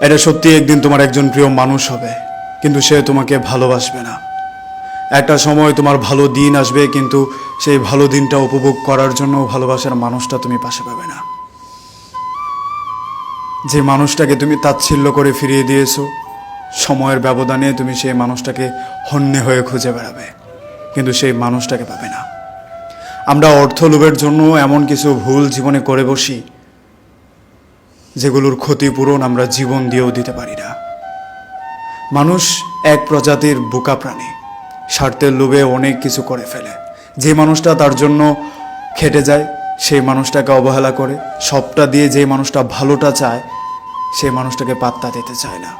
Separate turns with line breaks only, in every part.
এটা সত্যি একদিন তোমার একজন প্রিয় মানুষ হবে, কিন্তু সে তোমাকে ভালোবাসবে না। একটা সময় তোমার ভালো দিন আসবে, কিন্তু সেই ভালো দিনটা উপভোগ করার জন্য ভালোবাসার মানুষটা তুমি পাশে পাবে না। যে মানুষটাকে তুমি তাচ্ছিল্য করে ফিরিয়ে দিয়েছ, সময়ের ব্যবধানে তুমি সেই মানুষটাকে হন্যে হয়ে খুঁজে বেড়াবে, কিন্তু সেই মানুষটাকে পাবে না। আমরা অর্থ লোভের জন্য এমন কিছু ভুল জীবনে করে বসি যেগুলোর ক্ষতিপূরণ আমরা জীবন দিয়েও দিতে পারি না। মানুষ এক প্রজাতির বোকা প্রাণী, স্বার্থের লোভে অনেক কিছু করে ফেলে। যে মানুষটা তার জন্য খেটে যায় সেই মানুষটাকে অবহেলা করে। সবটা দিয়ে যে মানুষটা ভালোটা চায় সেই মানুষটাকে পাত্তা দিতে চায় না।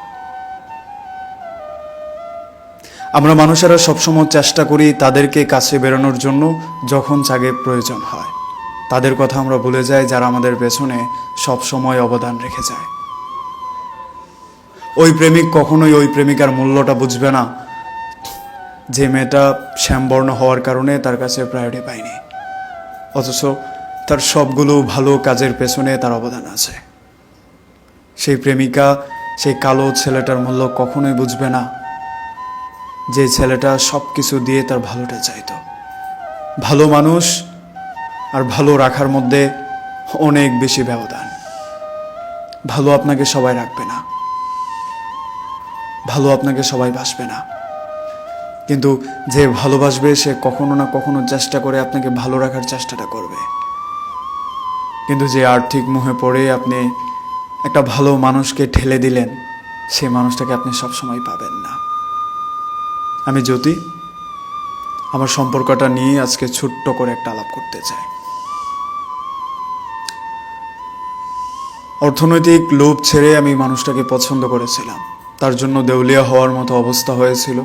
আমরা মানুষেরা সবসময় চেষ্টা করি তাদেরকে কাছে বেরোনোর জন্য, যখন চাগে প্রয়োজন হয়। তাদের কথা আমরা ভুলে যাই যারা আমাদের পেছনে সবসময় অবদান রেখে যায়। ওই প্রেমিক কখনোই ওই প্রেমিকার মূল্যটা বুঝবে না। যে মেয়েটা শ্যামবর্ণ হওয়ার কারণে তার কাছে প্রায়োরিটি পায়নি। অথচ তার সবগুলো ভালো কাজের পেছনে তার অবদান আছে। সেই প্রেমিকা, সেই কালো ছেলেটার মূল্য কখনোই বুঝবে না। যে ছেলেটা সব কিছু দিয়ে তার ভালোটা চাইতো। ভালো মানুষ আর ভালো রাখার মধ্যে অনেক বেশি ব্যবধান। ভালো আপনাকে সবাই রাখবে না। ভালো আপনাকে সবাই বাসবে না। কিন্তু যে ভালোবাসবে, সে কখনো না কখনো চেষ্টা করে আপনাকে ভালো রাখার চেষ্টাটা করবে। কিন্তু যে আর্থিক মোহে পড়ে আপনি একটা ভালো মানুষকে ঠেলে দিলেন, সে মানুষটাকে আপনি সবসময় পাবেন না। আমি জ্যোতি, আমার সম্পর্কটা নিয়ে আজকে ছোট্ট করে একটা আলাপ করতে চাই। অর্থনৈতিক লোভ ছেড়ে আমি মানুষটাকে পছন্দ করেছিলাম। তার জন্য দেউলিয়া হওয়ার মতো অবস্থা হয়েছিল।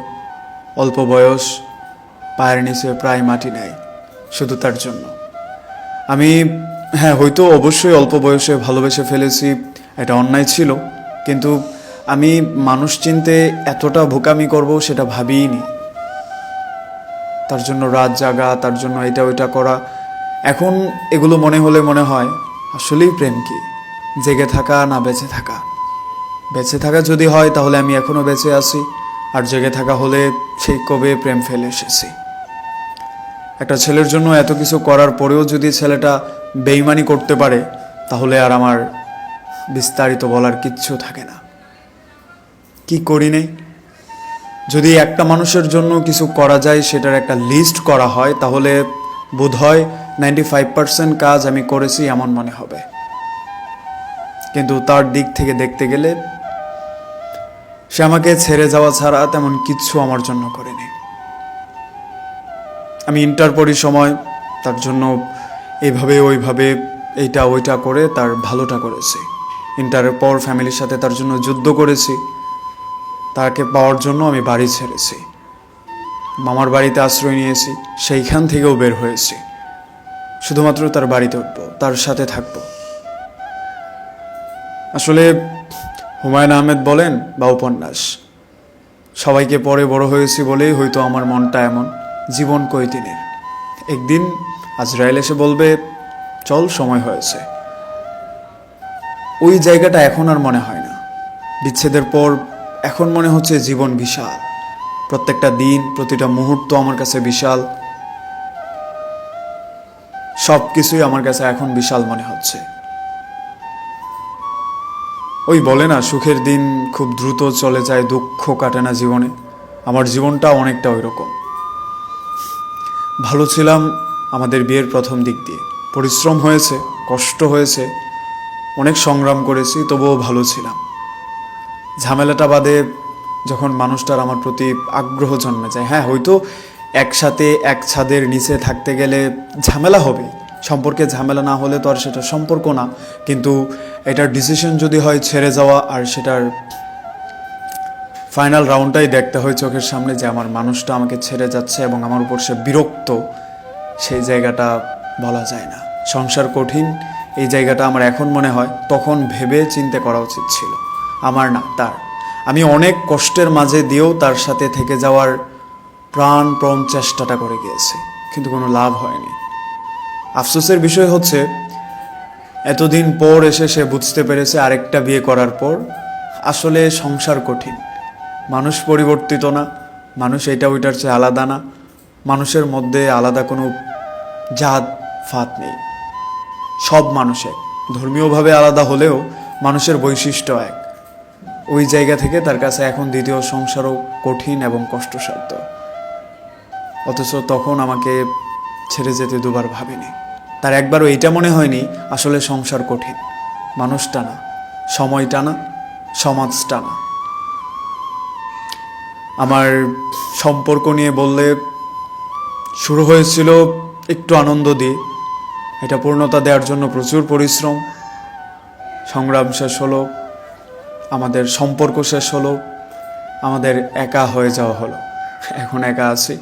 অল্প বয়স, পায়ের নিচে প্রায় মাটি নেয় শুধু তার জন্য। আমি হ্যাঁ হয়তো অবশ্যই অল্প বয়সে ভালোবেসে ফেলেছি, এটা অন্যায় ছিল। কিন্তু আমি মানুষ চিনতে এতটা ভোকামি করব সেটা ভাবিইনি তার জন্য রাত জাগা, তার জন্য এটা ওইটা করা। এখন এগুলো মনে হলে মনে হয়, আসলেই প্রেম কি? জেগে থাকা না বেঁচে থাকা। বেঁচে থাকা যদি হয়, তাহলে আমি এখনও বেঁচে আছি, আর জেগে থাকা হলে সেই কবে প্রেম ফেলে এসেছি। একটা ছেলের জন্য এত কিছু করার পরেও যদি ছেলেটা বেইমানি করতে পারে, তাহলে আর আমার বিস্তারিত বলার কিচ্ছু থাকে না। কি করি নেই? যদি একটা মানুষের জন্য কিছু করা যায়, সেটার একটা লিস্ট করা হয়, তাহলে বোধ হয় নাইনটি ফাইভ পার্সেন্ট কাজ আমি করেছি, এমন মনে হবে। কিন্তু তার দিক থেকে দেখতে গেলে সে আমাকে ছেড়ে যাওয়া ছাড়া তেমন কিচ্ছু আমার জন্য করেনি। আমি ইন্টার পড়ি সময় তার জন্য এইভাবে ওইভাবে, এইটা, ওইটা করে তার ভালোটা করেছি। ইন্টারের পর ফ্যামিলির সাথে তার জন্য যুদ্ধ করেছি। তাকে পাওয়ার জন্য আমি বাড়ি ছেড়েছি। মামার বাড়িতে আশ্রয় নিয়েছি, সেইখান থেকেও বের হয়েছি। শুধুমাত্র তার বাড়িতে উঠবো, তার সাথে থাকব। আসলে হুমায়ুন আহমেদ বলেন বা উপন্যাস, সবাইকে পরে বড় হয়েছি বলেই হয়তো আমার মনটা এমন, জীবন কই দিনের। একদিন আজরায়েল এসে বলবে, চল সময় হয়েছে। ওই জায়গাটা এখন আর মনে হয় না। বিচ্ছেদের পর এখন মনে হচ্ছে জীবন বিশাল। প্রত্যেকটা দিন, প্রতিটা মুহূর্ত আমার কাছে বিশাল। সব কিছুই আমার কাছে এখন বিশাল মনে হচ্ছে। ওই বলে না, সুখের দিন খুব দ্রুত চলে যায়, দুঃখ কাটে না জীবনে। আমার জীবনটা অনেকটা ওই রকম ভালো ছিলাম আমাদের বিয়ের প্রথম দিক দিয়ে। পরিশ্রম হয়েছে, কষ্ট হয়েছে, অনেক সংগ্রাম করেছি, তবুও ভালো ছিলাম। ঝামেলাটা বাদে যখন মানুষটার আমার প্রতি আগ্রহ জন্মে যায় হ্যাঁ হয়তো একসাথে এক ছাদের নিচে থাকতে গেলে ঝামেলা হবে সম্পর্কে ঝামেলা না হলে তো আর সেটা সম্পর্ক না। কিন্তু এটার ডিসিশন যদি হয় ছেড়ে যাওয়া আর সেটার ফাইনাল রাউন্ডটাই দেখতে হয় চোখের সামনে যে আমার মানুষটা আমাকে ছেড়ে যাচ্ছে এবং আমার উপর সে বিরক্ত, সেই জায়গাটা বলা যায় না। সংসার কঠিন, এই জায়গাটা আমার এখন মনে হয় তখন ভেবে চিন্তা করা উচিত ছিল। আমার না, তার। আমি অনেক কষ্টের মাঝে দিয়েও তার সাথে থেকে যাওয়ার প্রাণপ্রণ চেষ্টাটা করে গিয়েছি, কিন্তু কোনো লাভ হয়নি। আফসোসের বিষয় হচ্ছে, এতদিন পর এসে সে বুঝতে পেরেছে আরেকটা বিয়ে করার পর আসলে সংসার কঠিন। মানুষ পরিবর্তিত না, মানুষ এটা ওইটার চেয়ে আলাদা না, মানুষের মধ্যে আলাদা কোনো জাত, ফাত নেই। সব মানুষের ধর্মীয়ভাবে আলাদা হলেও মানুষের বৈশিষ্ট্য এক। ওই জায়গা থেকে তার কাছে এখন দ্বিতীয় সংসারও কঠিন এবং কষ্টসাধ্য। অথচ তখন আমাকে ছেড়ে যেতে দুবার ভাবিনি। তার একবারও এটা মনে হয়নি, আসলে সংসার কঠিন। মানুষ টানা, সময় টানা, সমাজ টানা। আমার সম্পর্ক নিয়ে বললে শুরু হয়েছিল একটু আনন্দ দিয়ে। এটা পূর্ণতা দেওয়ার জন্য প্রচুর পরিশ্রম। সংগ্রাম শেষ হলো, আমাদের সম্পর্ক শেষ হলো, আমাদের একা হয়ে যাওয়া হলো। এখন একা আছি,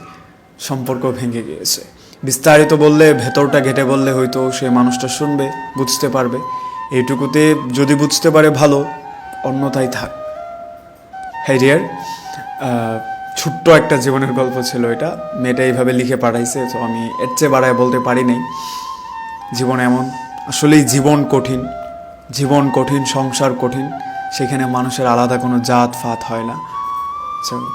সম্পর্ক ভেঙে গিয়েছে। বিস্তারিত বললে, ভেতরটা ঘেটে বললে হয়তো সে মানুষটা শুনবে, বুঝতে পারবে। এইটুকুতে যদি বুঝতে পারে ভালো, অন্যথায় থাক। হ্যারিয়ার ছোট্ট একটা জীবনের গল্প ছিল এটা। মেয়েটা এইভাবে লিখে পাঠাইছে, তো আমি এর চেয়ে বাড়ায় বলতে পারি নাই। জীবন এমন, আসলেই জীবন কঠিন। জীবন কঠিন, সংসার কঠিন। সেখানে মানুষের আলাদা কোনো জাত ফাত হয় না। চলো